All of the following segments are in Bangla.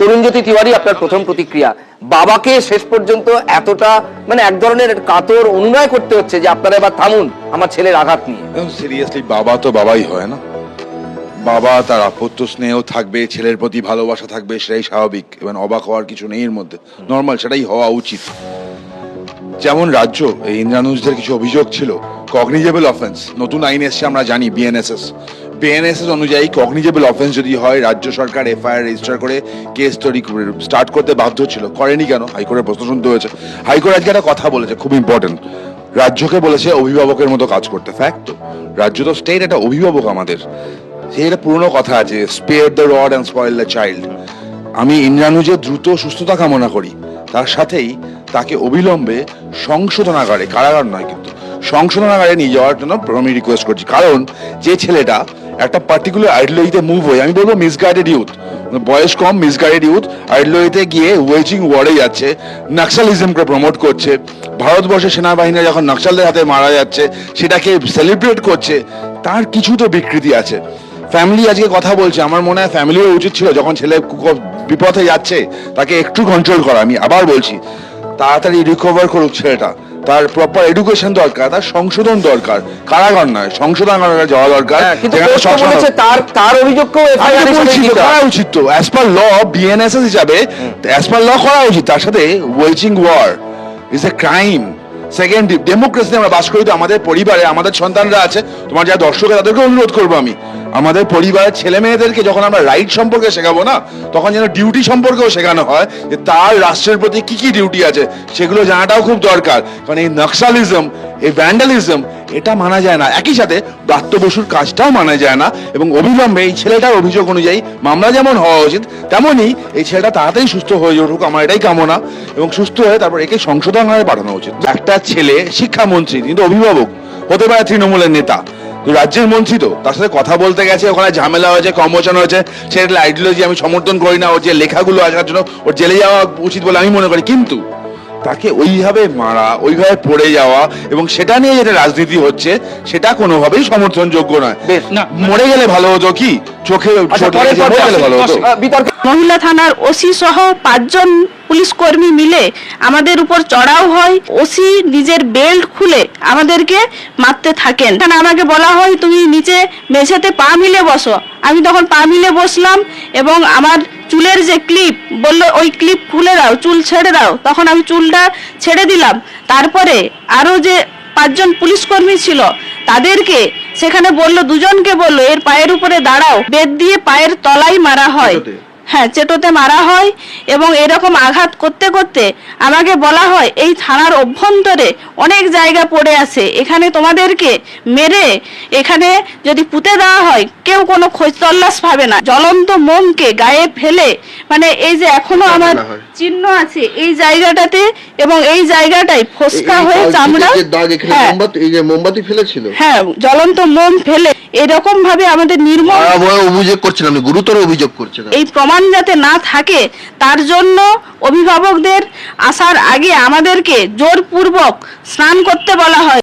তরুণজ্যোতি তিওয়ারি আপনার প্রথম প্রতিক্রিয়া। বাবাকে শেষ পর্যন্ত এতটা মানে এক ধরনের কাতর অনুনয় করতে হচ্ছে যে আপনারা এবার থামুন, আমার ছেলের আঘাত নিয়ে। সিরিয়াসলি বাবা তো বাবাই হয় না। বাবা তার আপত্য স্নেহ থাকবে, ছেলের প্রতি ভালোবাসা থাকবে, সেটাই স্বাভাবিক। এবং অবাক হওয়ার কিছু নেই এর মধ্যে। নর্মাল সেটাই হওয়া উচিত। যেমন রাজ্য, এই ইন্দ্রানুষদের কিছু অভিযোগ ছিল। কগনিজেবল অফেন্স নতুন আইন এসছে, আমরা জানি বিএনএসএস বিএনএসএস অনুযায়ী কগনিজেবল অফেন্স যদি হয়, রাজ্য সরকার এফআইআর রেজিস্টার করে কেস তৈরি স্টার্ট করতে বাধ্য ছিল। করেনি কেন? হাইকোর্টের প্রশ্ন শুনতে হয়েছে। হাইকোর্ট আজকে একটা কথা বলেছে, খুব ইম্পর্টেন্ট রাজ্যকে বলেছে অভিভাবকের মতো কাজ করতে। ফ্যাক্ট তো। রাজ্য তো স্টেট একটা অভিভাবক আমাদের। সেই একটা পুরনো কথা আছে spare the rod and spoil the child আমি ইন্দ্রানুজের দ্রুত সুস্থতা কামনা করি, তার সাথেই তাকে অবিলম্বে সংশোধনাগারে, কারাগার নয় কিন্তু সংশোধনাগারে নিয়ে যাওয়ার জন্য আমি রিকোয়েস্ট করছি। কারণ যে ছেলেটা একটা পার্টিকুলার আইডিওলজিতে মুভ হয়ে, আমি বলব মিসগাইডেড ইউথ বয়স কম মিসগাইডেড ইউথ আইডিওলজিতে গিয়ে ওয়েজিং ওয়ারে যাচ্ছে নাক্সালিজমকে প্রমোট করছে। ভারতবর্ষের সেনাবাহিনী যখন নকশালদের হাতে মারা যাচ্ছে, সেটাকে সেলিব্রেট করছে, তার কিছু তো বিকৃতি আছে। ফ্যামিলি আজকে কথা বলছে, আমার মনে হয় ফ্যামিলিও উচিত ছিল যখন ছেলে বিপথে যাচ্ছে, তাকে একটু কন্ট্রোল করা। আমি আবার বলছি, তাড়াতাড়ি রিকভার করুক ছেলেটা। তার প্রপার এডুকেশন দরকার তার সংশোধন দরকার। কারাগার নয় সংশোধনাগারে যাওয়া দরকার। হ্যাঁ, তার তার অভিযোগকেও। করা উচিত তো। অ্যাজ পার ল বিএনএসএস হিসাবে অ্যাজ পার ল করা উচিত। তার সাথে waging war is a crime second democracy আমরা বাস করি তো। আমাদের পরিবারে আমাদের সন্তানরা আছে। তোমার যারা দর্শক তাদেরকে অনুরোধ করব আমি। আমাদের পরিবারের ছেলে মেয়েদেরকে যখন আমরা রাইট সম্পর্কে শেখাবো না, তখন যেন ডিউটি সম্পর্কেও শেখানো হয় যে তার রাষ্ট্রের প্রতি কি কি ডিউটি আছে, সেগুলো জানাটাও খুব দরকার। কারণ এই নকশালিজম, এই ভ্যান্ডালিজম এটা মানা যায় না। একই সাথে দত্ত বসুর কাজটাও মানা যায় না এবং অবিলম্বে এই ছেলেটার অভিযোগ অনুযায়ী মামলা যেমন হওয়া উচিত, তেমনই এই ছেলেটা তাড়াতাড়ি সুস্থ হয়ে উঠুক, আমার এটাই কামনা এবং সুস্থ হয়ে তারপর একে সংশোধন হয়ে পাঠানো উচিত। একটা ছেলে, শিক্ষামন্ত্রী কিন্তু অভিভাবক, হতে পারে তৃণমূলের নেতা। রাজ্যের মন্ত্রী তো, তার সাথে কথা বলতে গেছে, ওখানে ঝামেলা হয়েছে কমোচন হয়েছে সেটা আইডিওলজি আমি সমর্থন করি না, ওর যে লেখাগুলো আসার জন্য ওর জেলে যাওয়া উচিত বলে আমি মনে করি। কিন্তু তাকে ওইভাবে মারা ওইভাবে পড়ে যাওয়া এবং সেটা নিয়ে যেটা রাজনীতি হচ্ছে সেটা কোনোভাবেই সমর্থনযোগ্য নয়। না মরে গেলে ভালো হতো কি? চোখে আচ্ছা, মহিলা থানার ওসি সহ পাঁচজন পুলিশ কর্মী মিলে আমাদের উপর চড়াও হয়। ওসি নিজের বেল্ট খুলে আমাদেরকে মারতে থাকেন। এখানে আমাকে বলা হয় তুমি নিচে মেঝেতে পা মিলে বসো। আমি তখন পা মিলে বসলাম এবং আমার চুলের যে ক্লিপ বলল, ওই ক্লিপ খুলে দাও, চুল ছেড়ে দাও। তখন আমি চুলটা ছেড়ে দিলাম। তারপরে আরও যে পাঁচজন পুলিশ কর্মী ছিল, তাদেরকে সেখানে বলল, দুজনকে বলল, এর পায়ের উপরে দাঁড়াও। বেদ দিয়ে পায়ের তলাই মারা হয়। হ্যাঁ চেটোতে মারা হয় এবং এরকম আঘাত করতে করতে আমাকে বলা হয়, এই থানার অভ্যন্তরে অনেক জায়গা পড়ে আছে। এখানে তোমাদেরকে মেরে এখানে যদি পুঁতে দেওয়া হয়, কেউ কোনো খোঁজ তল্লাশ পাবে না। জ্বলন্ত মোমকে গায়ে ফেলে মানে এই যে এখনও আমার চিহ্ন আছে এই জায়গাটাতে এবং এই জায়গাটাই ফসকা হয়ে চামড়া এই যে হ্যাঁ, মোমবাতি ফেলেছিল? হ্যাঁ জ্বলন্ত মোম ফেলে এরকম ভাবে আমাদের নির্মম ভয়াবহ অভিযোগ করছেন আপনি গুরুতর অভিযোগ করছেন এই প্রমাণ যাতে না থাকে তার জন্য অভিভাবকদের আসার আগে আমাদেরকে জোরপূর্বক স্নান করতে বলা হয়।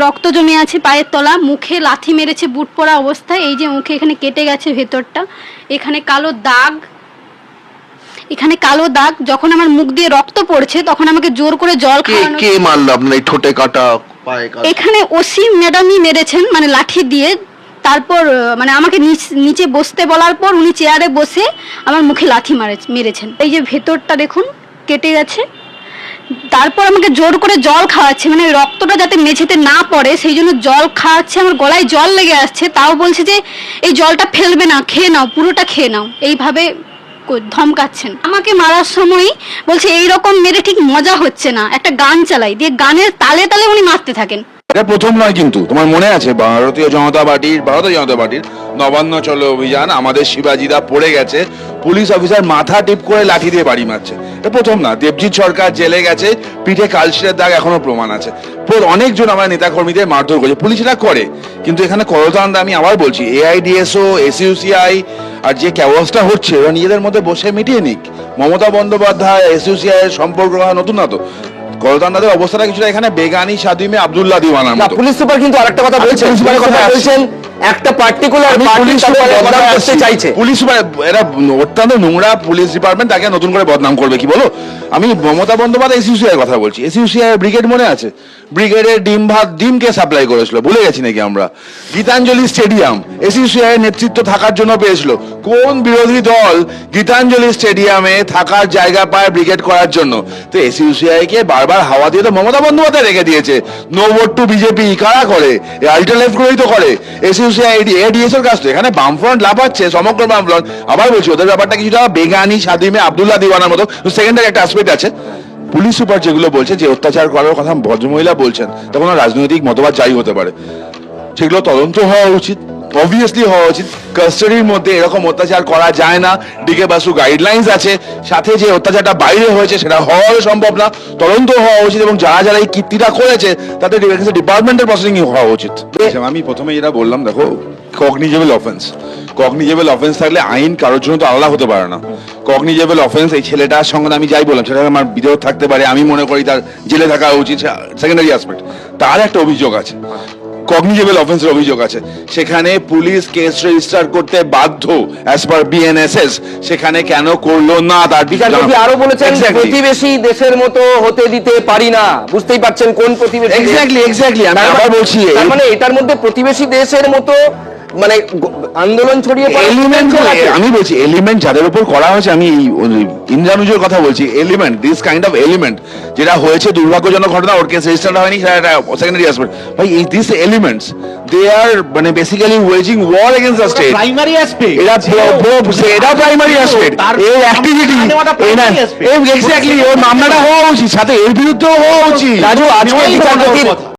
রক্ত জমে আছে পায়ের তলা মুখে লাথি মেরেছে বুট পরা অবস্থায় এই যে মুখে এখানে কেটে গেছে ভেতরটা এখানে কালো দাগ এখানে কালো দাগ যখন আমার মুখ দিয়ে রক্ত পড়ছে তখন আমাকে জোর করে জল খাওয়ানো কে মারলো আপনার এই ঠোঁটে কাটা পায়ে কাটা? এখানে ওসি ম্যাডামই মেরেছেন মানে লাঠি দিয়ে তারপর মানে আমাকে নিচ- নিচে বসতে বলার পর উনি চেয়ারে বসে আমার মুখে লাথি মারে মেরেছেন। এই যে ভেতরটা দেখুন কেটে গেছে। তারপর আমাকে জোর করে জল খাওয়াচ্ছে মানে রক্তটা যাতে মেঝেতে না পড়ে, সেই জন্য জল খাওয়াচ্ছে, আমার গলায় জল লেগে আসছে, তাও বলছে যে এই জলটা ফেলবে না, খেয়ে নাও, পুরোটা খেয়ে নাও। এইভাবে ধমকাচ্ছেন। আমাকে মারার সময় বলছে এই রকম মেরে ঠিক মজা হচ্ছে না। একটা গান চালাই, দিয়ে গানের তালে তালে উনি মারতে থাকেন। এটা প্রথম নয় কিন্তু। তোমার মনে আছে? ভারতীয় জনতা পার্টির ভারতীয় জনতা পার্টির নবান্ন চলো অভিযান, আমাদের শিবাজিদা পড়ে গেছে, পুলিশ অফিসার মাথা টিপ করে লাঠি দিয়ে বাড়ি মারছে। এটা প্রথম না। দেবজিৎ সরকার জেলে গেছে, পিঠে কালশিরের দাগ এখনও প্রমাণ আছে। অনেকজন আমার নেতা কর্মীদের মারধর করছে। পুলিশ এটা করে, কিন্তু এখানে করতান্দা আমি আবার বলছি, এআইডিএসও, এসইউসিআই, আর যে ক্যাওয়াসটা হচ্ছে, ওরা নিজেদের মধ্যে বসে মিটিয়ে নিক। মমতা বন্দ্যোপাধ্যায় এসইউসিআই এর সম্পর্ক নতুন না তো। করতান্দাদের অবস্থাটা কিছুটা এখানে বেগানি সাদিমে আব্দুল্লাহ দিওয়ানার পুলিশ সুপার কিন্তু আরেকটা কথা বলেছেন। বলছেন কথা বলছেন একটা পার্টিকুলার আমি পার্টি পুলিশ বদনাম করতে চাইছে। পুলিশ এরা অত্যন্ত নোংরা পুলিশ ডিপার্টমেন্ট তাকে নতুন করে বদনাম করবে কি বলো? আমি মমতা বন্দ্যোপাধ্যায় এসইউসিআই কথা বলছি। এসইউসিআই ব্রিগেড মনে আছে? ব্রিগেডের ডিম ভাত ডিমকে সাপ্লাই করেছিল। ভুলে গেছি নাকি আমরা? গীতাঞ্জলি স্টেডিয়াম এসইউসিআই নেতৃত্ব থাকার জন্য পেয়েছিল। কোন বিরোধী দল গীতাঞ্জলি স্টেডিয়ামে থাকার জায়গা পায় ব্রিগেড করার জন্য? তো এসইউসিআই কে বারবার হাওয়া দিয়ে তো মমতা বন্দ্যোপাধ্যায় রেখে দিয়েছে। নো ভোট টু বিজেপি কারা করে? আল্টার লেফট গুলোই তো করে। এসইউসিআই এডিএস এর এখানে বামফ্রন্ট লাফাচ্ছে, সমগ্র বামফ্রন্ট। আবার বলছি, ওদের ব্যাপারটা কিছুটা বেগানি সাদিমে আবদুল্লাহ দিওয়ানার মতো সেকেন্ডারি একটা আসপেক্ট আছে। পুলিশ সুপার যেগুলো বলছে, যে অত্যাচার করার কথা ভদ্রমহিলা বলছেন, তখন রাজনৈতিক মতবাদ যাই হতে পারে। সেগুলো তদন্ত হওয়া উচিত। অবভিয়াসলি হওয়া উচিত। কাস্টাডির মধ্যে এরকম অত্যাচার করা যায় না। ডিকে বাসু গাইডলাইন্স আছে। সাথে যে অত্যাচারটা বাইরে হয়েছে, সেটা হওয়াও সম্ভব না। তদন্ত হওয়া উচিত এবং যারা যারা এই কীর্তিটা করেছে, তাদের ডিপার্টমেন্টের প্রসেসিং হওয়া উচিত। আমি প্রথমে যেটা বললাম, দেখো কগনিজেবল অফেন্স কগনিজেবল অফেন্স থাকলে আইন কারোর জন্য তো আলাদা হতে পারে না। কগনিজেবল অফেন্স এই ছেলেটার সঙ্গে আমি যাই বললাম, সেটা আমার বিরোধ থাকতে পারে, আমি মনে করি তার জেলে থাকা উচিত সেকেন্ডারি অ্যাসপেক্ট তার একটা অভিযোগ আছে। কগনিজেবল অফেন্সের অভিযোগ আছে। সেখানে পুলিশ কেস রেজিস্টার করতে বাধ্য অ্যাজ পার বিএনএসএস সেখানে কেন করল না তার বিচারপতি আরও বলেছেন প্রতিবেশী দেশের মতো হতে দিতে পারি না। বুঝতেই পারছেন কোন প্রতিবেশী এক্স্যাক্টলি এক্স্যাক্টলি আমি আবার মানে- বলছি তার মানে এটার মধ্যে প্রতিবেশী দেশের মতো মানে আন্দোলন ছড়িয়ে এলিমেন্ট আমি বলছি এলিমেন্ট যাদের উপর করা হয়েছে আমি এই ইন্দ্রানুজের কথা বলছি element this kind of element যেটা হয়েছে দুর্ভাগ্যজনক ঘটনা ওর কেস রেজিস্টার হয়নি সেকেন্ডারি অ্যাসপেক্ট ভাই এই দিস এলিমেন্টস দে আর মানে basically waging war against the state primary aspect সে- এটা প্রাইমারি অ্যাসপেক্ট এর অ্যাক্টিভিটি aspect। এক্স্যাক্টলি ওর মামলাটা হওয়া উচিত সাথে এর বিরুদ্ধেও হওয়া উচিত রাজু আজকে